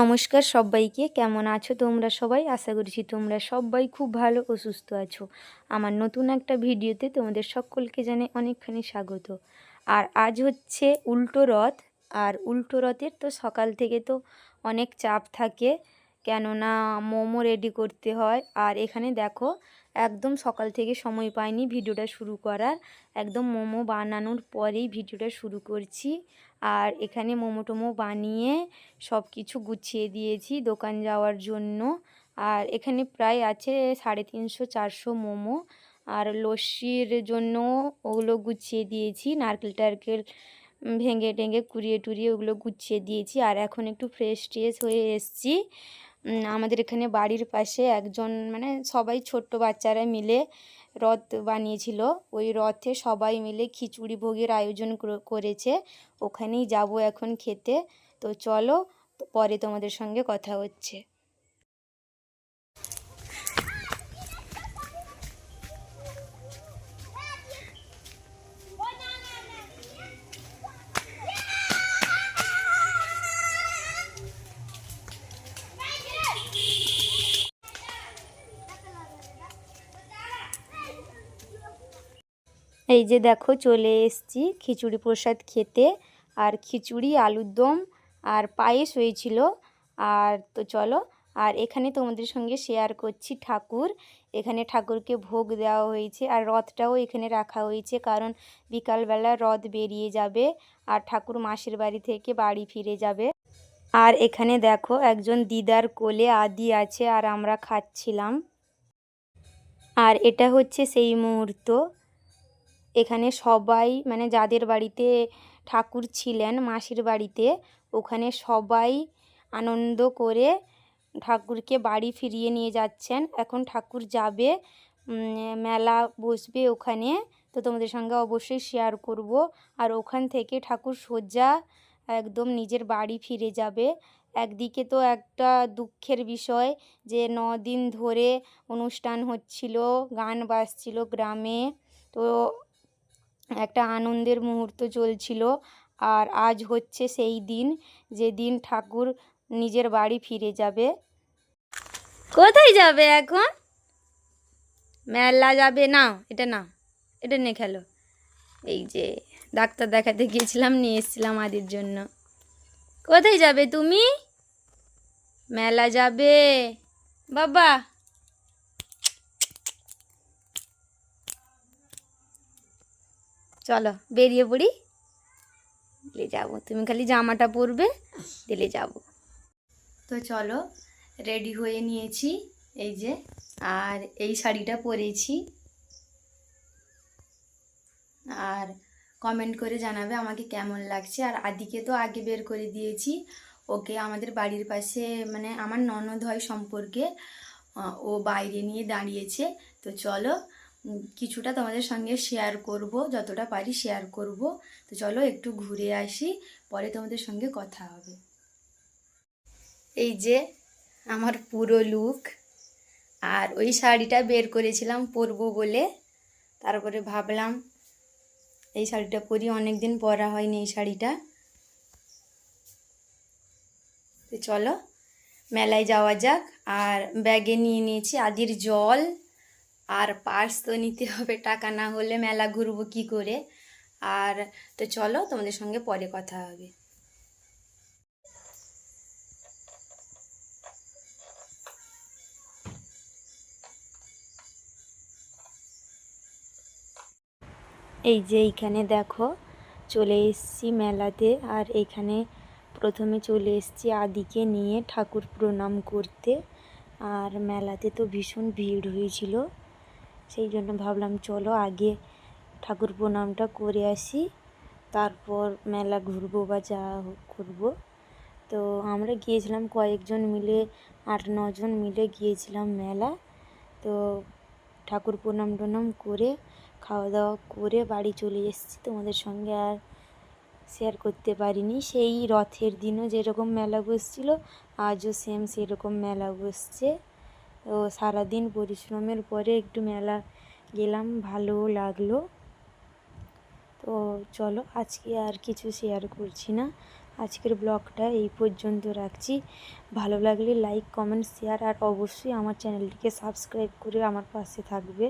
নমস্কার সবাইকে, কেমন আছো তোমরা সবাই? আশা করছি তোমরা সবাই খুব ভালো ও সুস্থ আছো। আমার নতুন একটা ভিডিওতে তোমাদের সকলকে জানে অনেকখানি স্বাগত। আর আজ হচ্ছে উল্টো রথ, আর উল্টো রথের তো সকাল থেকে তো অনেক চাপ থাকে, কেননা মোমো রেডি করতে হয়। আর এখানে দেখো, একদম সকাল থেকে সময় পাইনি ভিডিওটা শুরু করার। একদম মোমো বানানোর পরেই ভিডিওটা শুরু করছি। আর এখানে মোমো টোমো বানিয়ে সব কিছু গুছিয়ে দিয়েছি দোকান যাওয়ার জন্য। আর এখানে প্রায় আছে সাড়ে তিনশো, চারশো মোমো। আর লস্যির জন্য ওগুলো গুছিয়ে দিয়েছি, নারকেল টারকেল ভেঙে টেঙ্গে কুড়িয়ে টুরিয়ে ওগুলো গুছিয়ে দিয়েছি। আর এখন একটু ফ্রেশ ট্রেশ হয়ে এসছি। আমাদের এখানে বাড়ির পাশে একজন মানে সবাই ছোট্ট বাচ্চারা মিলে রথ বানিয়েছিল। ওই রথে সবাই মিলে খিচুড়ি ভোগের আয়োজন করেছে। ওখানেই যাব এখন খেতে। তো চলো, পরে তোমাদের সঙ্গে কথা হচ্ছে। এই যে দেখো চলে এসছি খিচুড়ি প্রসাদ খেতে। আর খিচুড়ি, আলুর দম আর পায়েস হয়েছিল। আর তো চলো, আর এখানে তোমাদের সঙ্গে শেয়ার করছি ঠাকুর। এখানে ঠাকুরকে ভোগ দেওয়া হয়েছে আর রথটাও এখানে রাখা হয়েছে কারণ বিকালবেলা রথ বেরিয়ে যাবে আর ঠাকুর মাসির বাড়ি থেকে বাড়ি ফিরে যাবে। আর এখানে দেখো একজন দিদার কোলে আদি আছে আর আমরা খাচ্ছিলাম। আর এটা হচ্ছে সেই মুহূর্ত। এখানে সবাই মানে যাদের বাড়িতে ঠাকুর ছিলেন, মাসির বাড়িতে, ওখানে সবাই আনন্দ করে ঠাকুরকে বাড়ি ফিরিয়ে নিয়ে যাচ্ছেন। এখন ঠাকুর যাবে মেলা বসবে ওখানে, তো তোমাদের সঙ্গে অবশ্যই শেয়ার করব। আর ওখান থেকে ঠাকুর সোজা একদম নিজের বাড়ি ফিরে যাবে। একদিকে তো একটা দুঃখের বিষয় যে দিন ধরে অনুষ্ঠান হচ্ছিল, গান বাজছিল গ্রামে, তো একটা আনন্দের মুহূর্ত চলছিল। আর আজ হচ্ছে সেই দিন যেদিন ঠাকুর নিজের বাড়ি ফিরে যাবে। কোথায় যাবে এখন? মেলা যাবে না, এটা না, এটা নিয়ে খেলো। এই যে ডাক্তার দেখাতে গিয়েছিলাম, নিয়ে এসেছিলাম আদির জন্য। কোথায় যাবে তুমি? মেলা যাবে। বাবা চলো, বেরিয়ে পড়ি। দিলে যাব। তুমি খালি জামাটা পরবে দিলে যাব। তো চলো রেডি হয়ে নিয়েছি, এই যে, আর এই শাড়িটা পরেছি। আর কমেন্ট করে জানাবে আমাকে কেমন লাগছে। আর আদিকে তো আগে বের করে দিয়েছি। ওকে আমাদের বাড়ির পাশে মানে আমার ননদ হয় সম্পর্কে ও বাইরে নিয়ে দাঁড়িয়েছে। তো চলো কিছুটা তোমাদের সঙ্গে শেয়ার করব, যতটা পারি শেয়ার করব। তো চলো একটু ঘুরে আসি, পরে তোমাদের সঙ্গে কথা হবে। এই যে আমার পুরো লুক আর ওই শাড়িটা বের করেছিলাম পরবো বলে। তারপরে ভাবলাম, এই শাড়িটা পরি অনেক দিন পরা হয়নি এই শাড়িটা। তো চলো, মেলায় যাওয়া যাক। আর ব্যাগে নিয়ে নিয়েছি আদির জল। আর পার্স তো নিতে হবে, টাকা না হলে মেলা ঘুরবো কি করে? আর তো চলো, তোমাদের সঙ্গে পরে কথা হবে। এই যে এইখানে দেখো, চলে এসেছি মেলাতে। আর এখানে প্রথমে চলে এসেছি আদিকে নিয়ে ঠাকুর প্রণাম করতে। আর মেলাতে তো ভীষণ ভিড় হয়েছিল। সেই জন্য ভাবলাম, চলো আগে ঠাকুর প্রণামটা করে আসি, তারপর মেলা ঘুরবো বা যা করব। তো আমরা গিয়েছিলাম কয়েকজন মিলে, আট নজন মিলে গিয়েছিলাম মেলা। তো ঠাকুর প্রণাম টনাম করে, খাওয়া দাওয়া করে বাড়ি চলে এসেছি। তোমাদের সঙ্গে আর শেয়ার করতে পারিনি। সেই রথের দিনও যেরকম মেলা বসছিল, আজও সেম সেরকম মেলা বসছে। তো সারাদিন পরিশ্রমের পরে একটু মেলা গেলাম, ভালো লাগল। তো চলো আজকে আর কিছু শেয়ার করছি না। আজকের ব্লগটা এই পর্যন্ত রাখছি। ভালো লাগলে লাইক কমেন্ট শেয়ার আর অবশ্যই আমার চ্যানেলটিকে সাবস্ক্রাইব করে আমার পাশে থাকবে।